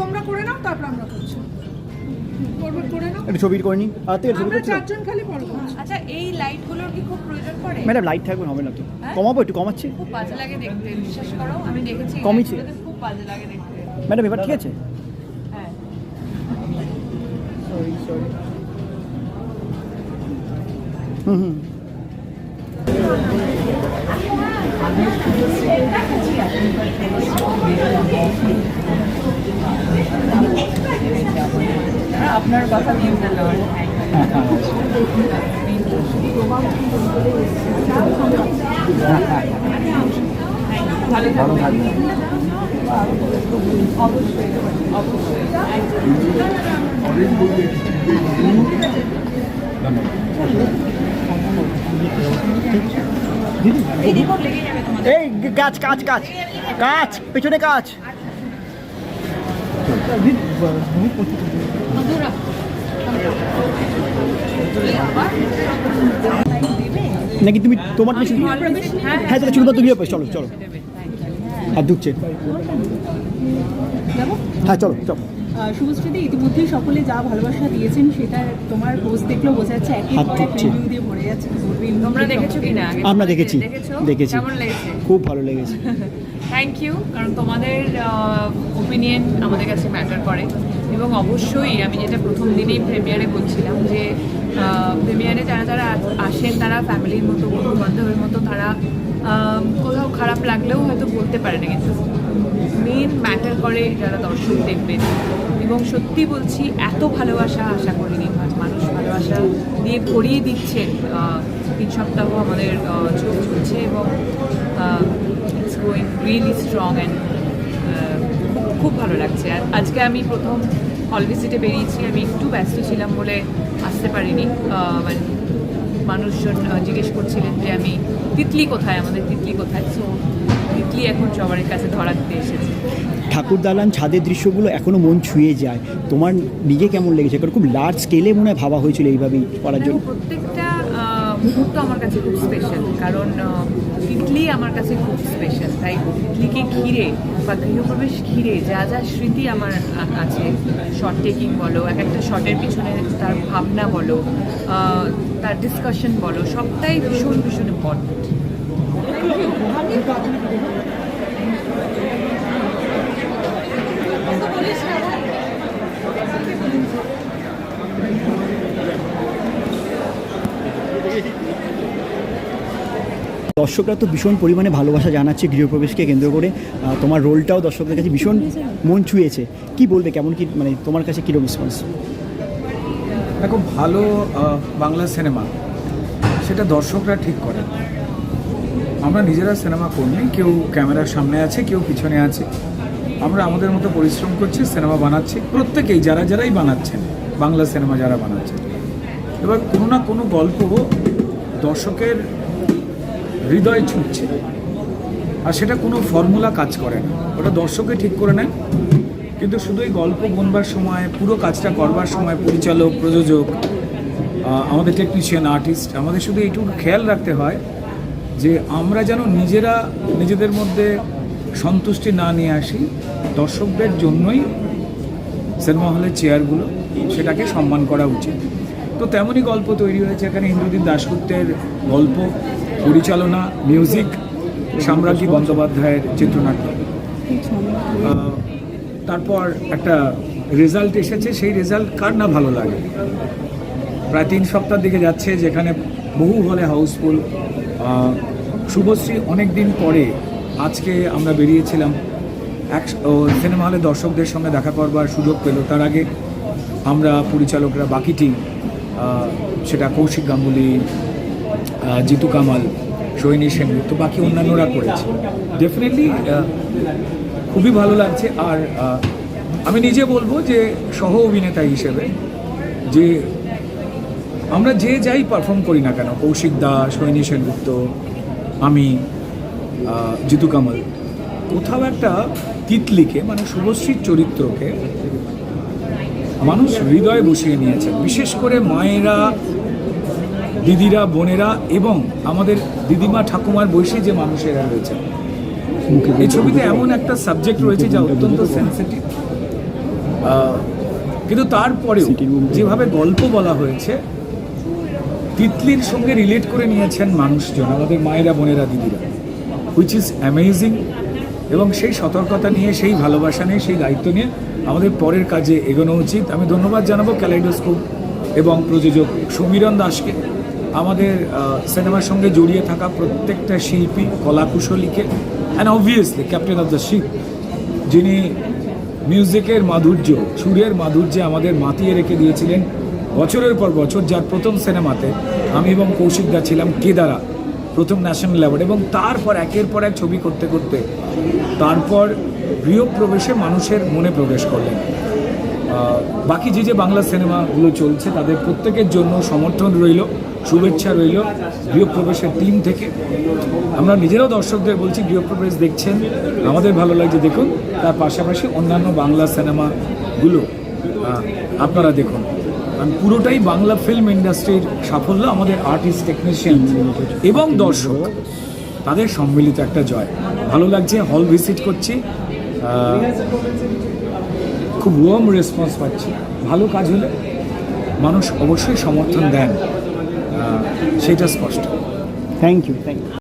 তোমরা করে নাও তারপর আমরা করছি। করবে করে নাও। ছবি করে নি। আর থেকে ছবি চারজন খালি পড়ব। আচ্ছা এই লাইটগুলোর কি খুব প্রয়োজন পড়ে? ম্যাডাম লাইট থাকবে হবে না তো। হ্যাঁ? কমাবো একটু কমাচ্ছি? খুব বাজে লাগে দেখতে বিশ্বাস করো আমি দেখেছি এই খুব বাজে লাগে দেখতে। ম্যাডাম এবার ঠিক আছে? হ্যাঁ। হুম হুম। আপনার কথা নিয়ে ফেললাম ভালো ভালো থাকবেন। থাকবে অবশ্যই অবশ্যই এদিকেও লেগে যাবে তোমাদের এই গাছ কাজ কাজ কাজ পেছনে কাজ নাকি তুমি তোমার কিছু হ্যাঁ তাহলে চুলবা তুলিও পাই চলো চলো। আর ঢুকছে হ্যাঁ চলো চলো। আহ, শুভশ্রীদি ইতিমধ্যেই সকলে যা ভালোবাসা দিয়েছেন সেটা তোমার পোস্ট দেখলেও বোঝা যাচ্ছে একই রিভিউ দিয়ে ভরে যাচ্ছে। তোমরা দেখেছ কি না আমরা দেখেছি? দেখেছি। কেমন লেগেছে? খুব ভালো লেগেছে। থ্যাংক ইউ কারণ তোমাদের ওপিনিয়ন আমাদের কাছে ম্যাটার করে। এবং অবশ্যই আমি যেটা প্রথম দিনেই প্রেমিয়ারে বলছিলাম যে প্রেমিয়ারে যারা যারা আসেন তারা ফ্যামিলির মতো বন্ধু বান্ধবের মতো তারা কোথাও খারাপ লাগলেও হয়তো বলতে পারে না কিন্তু মেন ম্যাটার করে যারা দর্শক দেখবেন। এবং সত্যি বলছি এত ভালোবাসা আশা করিনি মানুষ ভালোবাসা দিয়ে ভরিয়ে দিচ্ছেন আহ, তিন সপ্তাহ আমাদের ছবি চলছে এবং গোয়িং রিয়েলি স্ট্রং অ্যান্ড খুব ভালো লাগছে। আর আজকে আমি প্রথম হল ভিজিটে বেরিয়েছি। আমি একটু ব্যস্ত ছিলাম বলে আসতে পারিনি। মানে মানুষজন জিজ্ঞেস করছিলেন যে আমি তিতলি কোথায়? আমাদের তিতলি কোথায়? সো তিতলি এখন সবার কাছে ধরা দিতে এসেছে। ঠাকুর দালান ছাদের দৃশ্যগুলো এখনও মন ছুঁয়ে যায়। তোমার নিজে কেমন লেগেছে? কারণ খুব লার্জ স্কেলে মনে হয় ভাবা হয়েছিল এইভাবেই করার জন্য। প্রত্যেকটা মুহূর্ত আমার কাছে খুব স্পেশাল কারণ তিতলি আমার কাছে খুব স্পেশাল তাই তিতলিকে ঘিরে বা গৃহপ্রবেশ ঘিরে যা যা স্মৃতি আমার আছে শর্ট টেকিং বলো এক একটা শর্টের পিছনে তার ভাবনা বলো তার ডিসকাশন বলো, সবটাই ভীষণ ভীষণ ইম্পর্টেন্ট দর্শকরা তো ভীষণ পরিমাণে ভালোবাসা জানাচ্ছে গৃহপ্রবেশকে কেন্দ্র করে। তোমার রোলটাও দর্শকদের কাছে ভীষণ মন ছুঁয়েছে। কি বলবে, কেমন কি মানে তোমার কাছে কীরকম রেসপন্স দেখো, ভালো বাংলা সিনেমা সেটা দর্শকরা ঠিক করে আমরা নিজেরা সিনেমা কর্মী, কেউ ক্যামেরার সামনে আছে, কেউ পিছনে আছে। আমরা আমাদের মতো পরিশ্রম করছি সিনেমা বানাচ্ছি। প্রত্যেকেই, যারা যারাই বানাচ্ছেন, বাংলা সিনেমা যারা বানাচ্ছেন। এবার কোনো না কোনো গল্প দর্শকের হৃদয় ছুটছে আর সেটা কোনো ফর্মুলা কাজ করে না। ওটা দর্শকে ঠিক করে নেয়। কিন্তু শুধু এই গল্প বনবার সময়, পুরো কাজটা করবার সময় পরিচালক, প্রযোজক আমাদের টেকনিশিয়ান আর্টিস্ট আমাদের শুধু এইটুকু খেয়াল রাখতে হয় যে আমরা যেন নিজেরা নিজেদের মধ্যে সন্তুষ্টি না নিয়ে আসি, দর্শকদের জন্যই সিনেমা হলের চেয়ারগুলো সেটাকে সম্মান করা উচিত। তো তেমনই গল্প তৈরি হয়েছে এখানে ইন্দ্রদীপ দাশগুপ্তের গল্প, পরিচালনা মিউজিক সাম্রাজ্ঞী বন্দ্যোপাধ্যায়ের চিত্রনাট্য। তারপর একটা রেজাল্ট এসেছে, সেই রেজাল্ট কার না ভালো লাগে? প্রায় তিন সপ্তাহ দিকে যাচ্ছে, যেখানে বহু হলে হাউসফুল শুভশ্রী অনেক দিন পরে আজকে আমরা বেরিয়েছিলাম, এক সিনেমা হলে দর্শকদের সঙ্গে দেখা করবার সুযোগ পেল। তার আগে আমরা পরিচালকরা, বাকি টিম সেটা কৌশিক গাঙ্গুলি জিতু কামাল সৈনী সেনগুপ্ত বাকি অন্যান্যরা করেছে। ডেফিনেটলি খুবই ভালো লাগছে। আর আমি নিজে বলব যে সহ অভিনেতা হিসেবে যে আমরা যে যাই পারফর্ম করি না কেন, কৌশিক দাস সৈনী সেনগুপ্ত, আমি জিতু কামাল, কোথাও একটা তিতলিকে মানে শুভশ্রীর চরিত্রকে মানুষ হৃদয়ে বসিয়ে নিয়েছে বিশেষ করে মায়েরা দিদিরা বোনেরা এবং আমাদের দিদিমা ঠাকুমার বয়সী যে মানুষেরা রয়েছে। এই ছবিতে এমন একটা সাবজেক্ট রয়েছে যা অত্যন্ত সেন্সিটিভ কিন্তু তারপরেও যেভাবে গল্প বলা হয়েছে তিতলির সঙ্গে রিলেট করে নিয়েছেন মানুষজন আমাদের মায়েরা বোনেরা দিদিরা হুইচ ইজ অ্যামেজিং এবং সেই সতর্কতা নিয়ে সেই ভালোবাসা নিয়ে সেই দায়িত্ব নিয়ে আমাদের পরের কাজে এগোনো উচিত। আমি ধন্যবাদ জানাব ক্যালাইডোস্কোপ এবং প্রযোজক সমীরণ দাসকে। আমাদের সিনেমার সঙ্গে জড়িয়ে থাকা প্রত্যেকটা শিল্পী কলাকুশলীকে and obviously captain of the ship যিনি মিউজিকের মাধুর্য, সুরের মাধুর্যে আমাদের মাতিয়ে রেখে দিয়েছিলেন বছরের পর বছর, যার প্রথম সিনেমাতে আমি এবং কৌশিক দা ছিলাম কেদারা, প্রথম ন্যাশনাল অ্যাওয়ার্ড এবং তারপর একের পর এক ছবি করতে করতে, তারপর গৃহপ্রবেশে মানুষের মনে প্রবেশ করলেন। বাকি যে যে বাংলা সিনেমাগুলো চলছে, তাদের প্রত্যেকের জন্য সমর্থন রইল, শুভেচ্ছা রইল গৃহপ্রবেশের টিম থেকে। আমরা নিজেরাও দর্শকদের বলছি, গৃহপ্রবেশ দেখছেন, আমাদের ভালো লাগছে, দেখুন। তার পাশাপাশি অন্যান্য বাংলা সিনেমাগুলো আপনারা দেখুন। পুরোটাই বাংলা ফিল্ম ইন্ডাস্ট্রির সাফল্য, আমাদের আর্টিস্ট টেকনিশিয়ান এবং দর্শক, তাদের সম্মিলিত একটা জয়। ভালো লাগছে হল ভিজিট করছি খুব ওয়ার্ম রেসপন্স পাচ্ছি। ভালো কাজ হলে মানুষ অবশ্যই সমর্থন দেন। সেটা স্পষ্ট। Thank you thank you